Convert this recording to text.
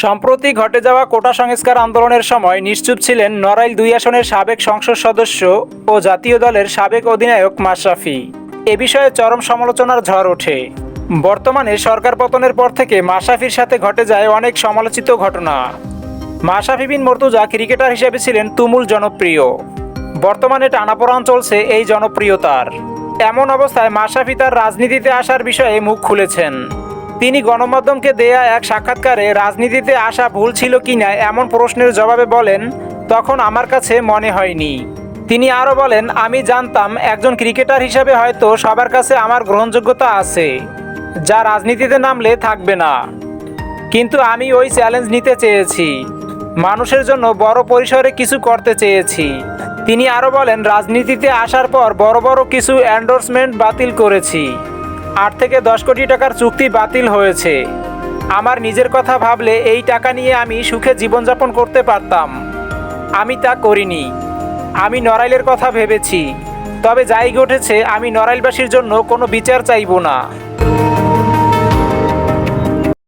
সম্প্রতি ঘটে যাওয়া কোটা সংস্কার আন্দোলনের সময় নিশ্চুপ ছিলেন নড়াইল দুই আসনের সাবেক সংসদ সদস্য ও জাতীয় দলের সাবেক অধিনায়ক মাশরাফি। এ বিষয়ে চরম সমালোচনার ঝড় ওঠে। বর্তমানে সরকার পতনের পর থেকে মাশরাফির সাথে ঘটে যায় অনেক সমালোচিত ঘটনা। মাশরাফি বিন মর্তুজা ক্রিকেটার হিসেবে ছিলেন তুমুল জনপ্রিয়। বর্তমানে টানাপোড়ান চলছে এই জনপ্রিয়তার। এমন অবস্থায় মাশরাফি তার রাজনীতিতে আসার বিষয়ে মুখ খুলেছেন। তিনি গণমাধ্যমকে দেয়া এক সাক্ষাৎকারে রাজনীতিতে আসা ভুল ছিল কিনা এমন প্রশ্নের জবাবে বলেন, তখন আমার কাছে মনে হয়নি। তিনি আরও বলেন, আমি জানতাম একজন ক্রিকেটার হিসেবে হয়তো সবার কাছে আমার গ্রহণযোগ্যতা আছে, যা রাজনীতিতে নামলে থাকবে না। কিন্তু আমি ওই চ্যালেঞ্জ নিতে চেয়েছি। মানুষের জন্য বড় পরিসরে কিছু করতে চেয়েছি। তিনি আরও বলেন, রাজনীতিতে আসার পর বড় বড় কিছু অ্যান্ডোর্সমেন্ট বাতিল করেছি। আট থেকে দশ কোটি টাকার চুক্তি বাতিল হয়েছে। আমার নিজের কথা ভাবলে এই টাকা নিয়ে আমি সুখে জীবনযাপন করতে পারতাম। আমি তা করিনি। আমি নড়াইলের কথা ভেবেছি। তবে যাই ঘটেছে, আমি নড়াইলবাসীর জন্য কোনো বিচার চাইব না।